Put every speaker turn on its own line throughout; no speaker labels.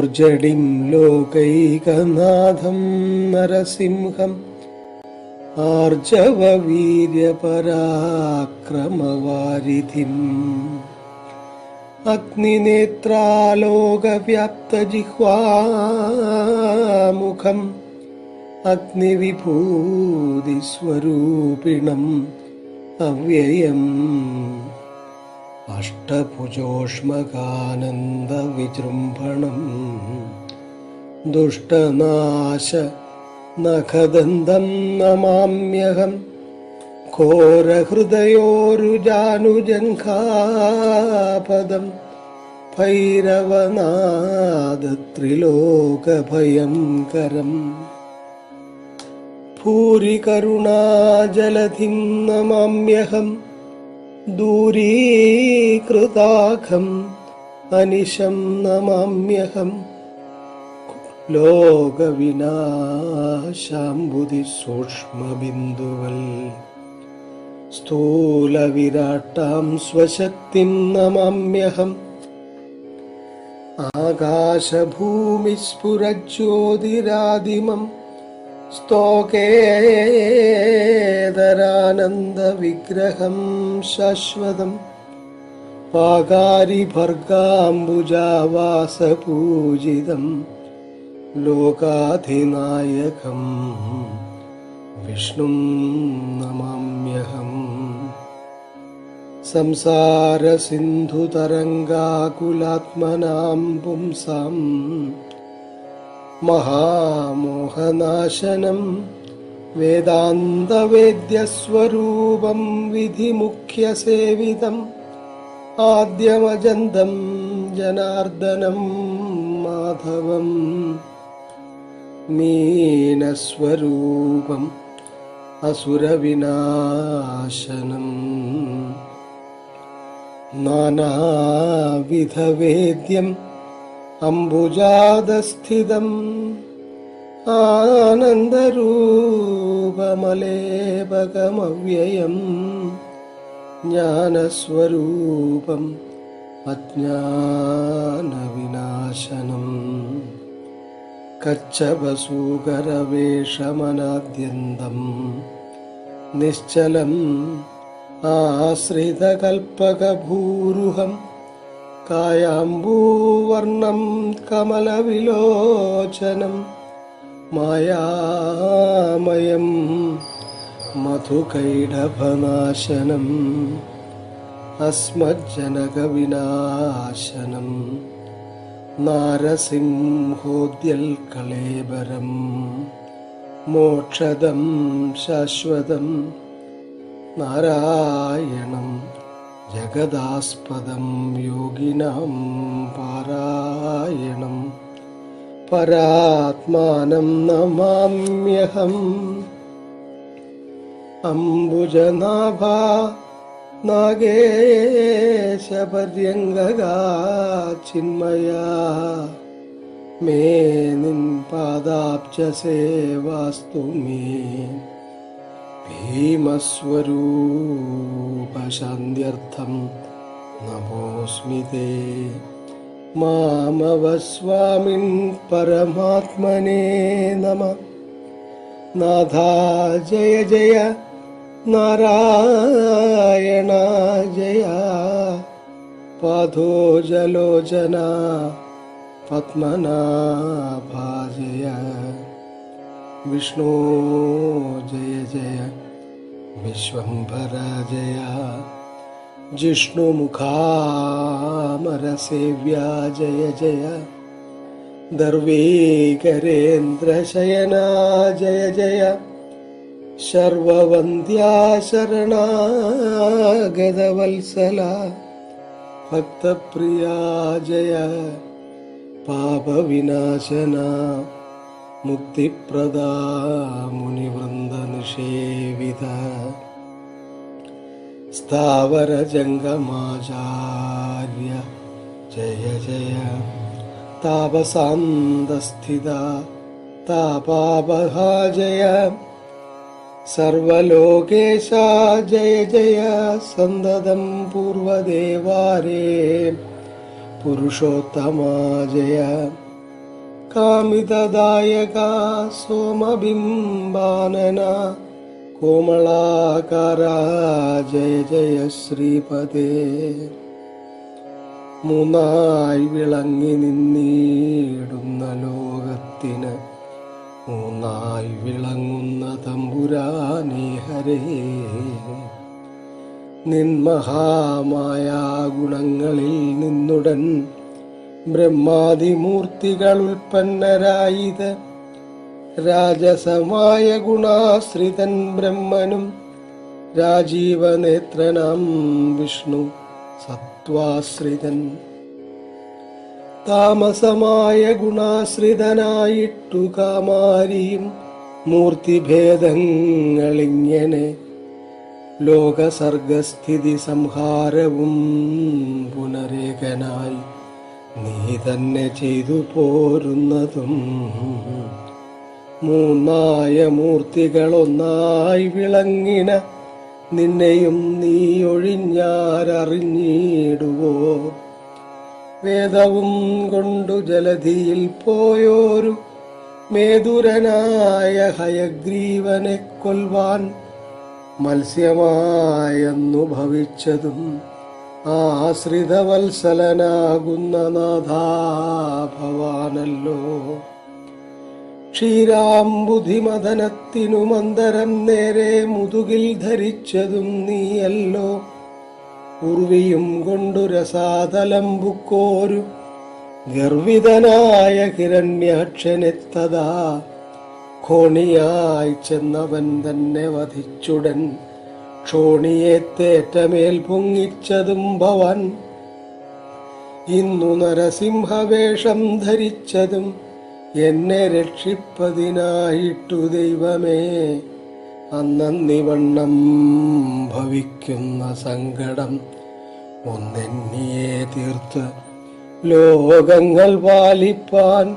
ർജടിം ലോകൈകനാഥം നരസിംഹം. ആർജവവീര്യപരാക്രമവാരിധിം. അഗ്നിനേത്രാലോകവ്യാപ്തജിഹ്വാമുഖം. അഗ്നിവിഭൂതിസ്വരൂപിണം അവ്യയം अष्टभुजोष्मकानन्दविजृम्भणम्। दुष्टनाशनखदं नमाम्यहम्। घोरहृदयोरुजानुजङ्कापदं भैरवनादत्रिलोकभयङ्करम्। भूरिकरुणाजलधिं नमाम्यहम्। ദൂരീകൃതാഖം അനിശം നമാമ്യഹം. ലോകവിനാശാംബുധി സൂക്ഷ്മബിന്ദുവൽ സ്ഥൂലവിരാട്ടാം സ്വശക്തിം നമാമ്യഹം. ആകാശഭൂമിസ്ഫുരജ്യോതിരാദിമം स्तोके हनन्दविग्रहं शाश्वतं पाकारिभर्गाम्बुजावासपूजितं लोकाधिनायकं विष्णुं नमाम्यहम्। संसारसिन्धुतरङ्गाकुलात्मनां पुंसाम् महामोहनाशनं वेदान्तवेद्यस्वरूपं विधिमुख्यसेवितम् आद्यमजन्तं जनार्दनं माधवम् मीनस्वरूपम् असुरविनाशनम् नानाविधवेद्यम् अम्बुजादस्थितम्। आनन्दरूपमलेपकमव्ययम्। ज्ञानस्वरूपम् अज्ञानविनाशनम्। कच्छपसूकरवेषमनाद्यन्तम्। निश्चलम् आश्रितकल्पकभूरुहम्। കായാമ്പൂവർണം കമലവിലോചനം. മായാമയം മധുകൈടഭനാശനം. അസ്മജ്ജനകവിനാശനം. നാരസിംഹോദ്യൽ കളേബരം മോക്ഷദം ശാശ്വതം. നാരായണം ജഗദാസ്പദം യോഗിനാം പാരായണം. പരാത്മാനം നമാമ്യഹം. അംബുജനാഭ നാഗേശപര്യങ്കകാ ചിന്മയ മേ നിൻ പാദാബ്ജസേവാസ്തു മേ. भीमस्वरूपशान्त्यर्थं नमोऽस्मि ते। मामवस्वामिन् परमात्मने नमः। नाथा जय जय नारायणा जया। पाधो जलोचना पद्मनापाजय विष्णो जय जय। विश्वम्भर जय जिष्णुमुखामरसेव्या जय जय। दर्वीकरेन्द्रशयना जय। जय शर्ववन्द्या शरणागदवल्सला भक्तप्रिया जय। पापविनाशना। मुक्तिप्रदा मुनिवृन्दनिषेविदा स्थावरजङ्गमाचार्य। जय जय। तापसान्दस्थिता। तापापहाजय सर्वलोकेशा। जय जय। सन्ददं पूर्वदेवारे। पुरुषोत्तमा पुरुषोत्तमाजय കാമിതദായക സോമബിംബാനന കോമളാകാര ജയ ജയ ശ്രീപദേ. മൂന്നായി വിളങ്ങി നിന്നിടുന്ന ലോകത്തിന് മൂന്നായി വിളങ്ങുന്ന തമ്പുരാനേ ഹരേ. മഹാമായ ഗുണങ്ങളിൽ നിന്നുടൻ ബ്രഹ്മാതിമൂർത്തികൾ ഉൽപ്പന്നരായത് രാജസമായ ഗുണാശ്രിതൻ ബ്രഹ്മനും രാജീവനേത്രനാം വിഷ്ണു സത്വാശ്രിതൻ. താമസമായ ഗുണാശ്രിതനായിട്ടു കാമാരിയും മൂർത്തിഭേദങ്ങളിങ്ങനെ ലോകസർഗസ്ഥിതി സംഹാരവും പുനരേകനായി. നീ തന്നെ ചെയ്തു പോരുന്നതും മൂന്നായ മൂർത്തികളൊന്നായി വിളങ്ങിന നിന്നെയും നീ ഒഴിഞ്ഞാരറിഞ്ഞിടുവോ? വേദവും കൊണ്ടു ജലധിയിൽ പോയോരു മേതുരനായ ഹയഗ്രീവനെ കൊൽവാൻ മത്സ്യമായെന്നു ഭവിച്ചതും ആശ്രിതവത്സലനാകുന്ന നാഥാഭവാനല്ലോ ക്ഷീരാംബുധിമദനത്തിനു മന്ദരം നേരെ മുതുകിൽ ധരിച്ചതും നീയല്ലോ. ഉർവിയും കൊണ്ടു രസാതലമ്പുക്കോരു ഗർവിതനായ ഹിരണ്യാക്ഷനെത്തതാ. ഖോണിയായി ചെന്നവൻ തന്നെ വധിച്ചുടൻ ക്ഷോണിയെ തേറ്റമേൽ പൊങ്ങിച്ചതും ഭവൻ. ഇന്നു നരസിംഹവേഷം ധരിച്ചതും എന്നെ രക്ഷിപ്പതിനായിട്ടു ദൈവമേ. അന്നന്നിവണ്ണം ഭവിക്കുന്ന സങ്കടം ഒന്നെന്നിയെ തീർത്ത്. ലോകങ്ങൾ പാലിപ്പാൻ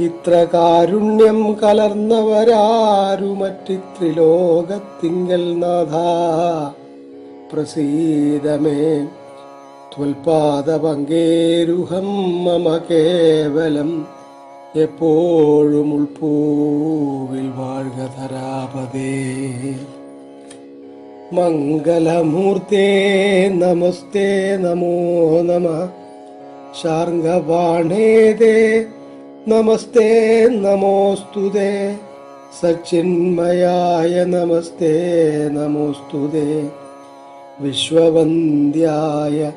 ഇത്ര കാരുണ്യം കലർന്നവരാരു മറ്റിത്രിലോകത്തിങ്കൽ നാഥ. പ്രസീതമേ ത്വൽപാദപങ്കേരുഹം മമ കേവലം എപ്പോഴും ഉൾപൂവിൽ വാഴ്ക ധരാപതേ മംഗലമൂർത്തേ നമസ്തേ നമോ നമ. ശാർഗവാണേതേ നമസ്തേ നമോസ്തുതേ. സച്ചിന്മയായ നമസ്തേ നമോസ്തുതേ. വിശ്വവന്ദ്യായ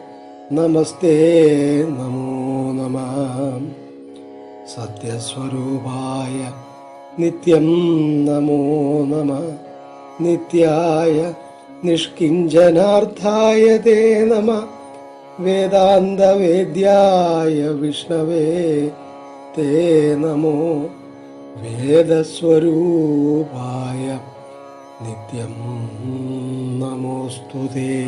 നമസ്തേ നമോ നമ. സത്യസ്വരൂപായ നിത്യം നമോ നമ. നിത്യായ നിഷ്കിഞ്ചനാർത്ഥായ തേ നമ. വേദാന്തവേദ്യായ വിഷ്ണവേ തേ നമോ. വേദസ്വരൂപായ നിത്യം നമോസ്തുതേ.